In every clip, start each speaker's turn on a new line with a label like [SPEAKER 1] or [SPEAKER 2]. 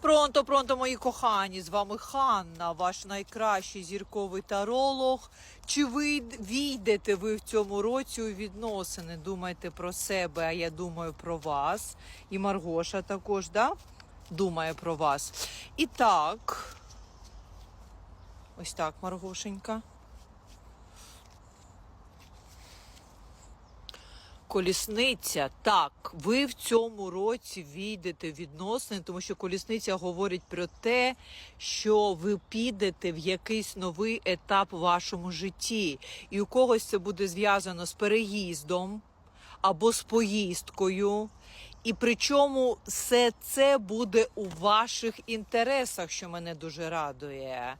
[SPEAKER 1] Пронто, пронто, мої кохані, з вами Ханна, ваш найкращий зірковий таролог. Чи війдете ви в цьому році у відносини? Думайте про себе, а я думаю про вас. І Маргоша також, да? Думає про вас. І так, ось так, Маргошенька. Колісниця, так, ви в цьому році війдете відносини, тому що колісниця говорить про те, що ви підете в якийсь новий етап в вашому житті. І у когось це буде зв'язано з переїздом або з поїздкою. І причому все це буде у ваших інтересах, що мене дуже радує.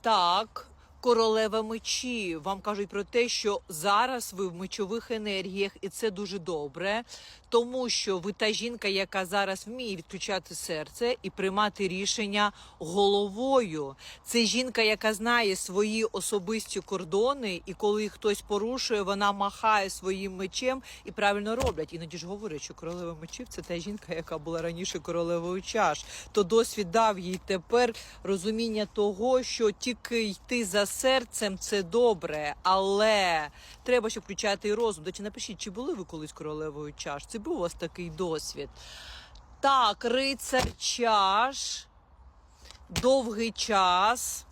[SPEAKER 1] Так, королева мечі вам кажуть про те, що зараз ви в мечових енергіях, і це дуже добре, тому що ви та жінка, яка зараз вміє відключати серце і приймати рішення головою. Це жінка, яка знає свої особисті кордони, і коли хтось порушує, вона махає своїм мечем і правильно роблять. Іноді ж говорять, що королева мечів це та жінка, яка була раніше королевою чаш. То досвід дав їй тепер розуміння того, що тільки йти за серцем це добре, але треба, щоб включати і розум. До речі, напишіть, чи були ви колись королевою чаш? Це був у вас такий досвід. Так, рицар чаш, довгий час.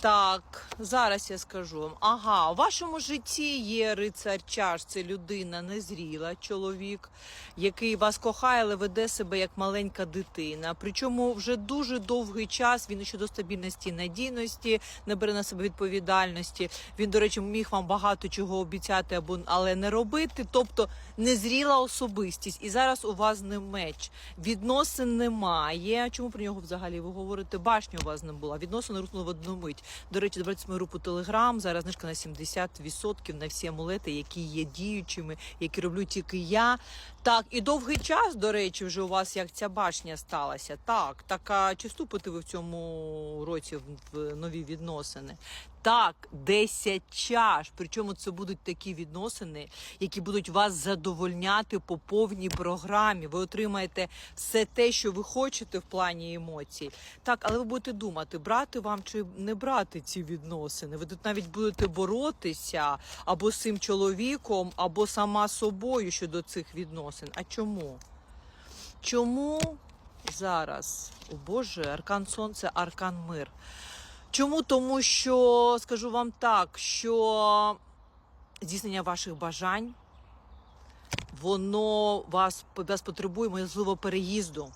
[SPEAKER 1] Так, зараз я скажу вам. Ага, у вашому житті є рицар чаш, це людина незріла, чоловік, який вас кохає, але веде себе як маленька дитина. Причому вже дуже довгий час він ще до стабільності надійності не бере на себе відповідальності. Він, до речі, міг вам багато чого обіцяти, або але не робити. Тобто незріла особистість. І зараз у вас не меч. Відносин немає. Чому про нього взагалі ви говорите? Башня у вас не була. Відносини рухнули в одну мить. До речі, добавте мою групу Телеграм. Зараз знижка на 70% на всі амулети, які є діючими, які роблю тільки я. Так, і довгий час, до речі, вже у вас як ця башня сталася. Так, так а чи вступите ви в цьому році в, нові відносини? Так, 10 чаш. Причому це будуть такі відносини, які будуть вас задовольняти по повній програмі. Ви отримаєте все те, що ви хочете в плані емоцій. Так, але ви будете думати, брати вам чи не брати ці відносини. Ви тут навіть будете боротися або з цим чоловіком, або сама собою щодо цих відносин. А чому? Чому зараз? О Боже, аркан сонце, аркан мир. Чому? Тому що скажу вам так, що здійснення ваших бажань, воно вас, вас потребує, можливо, переїзду.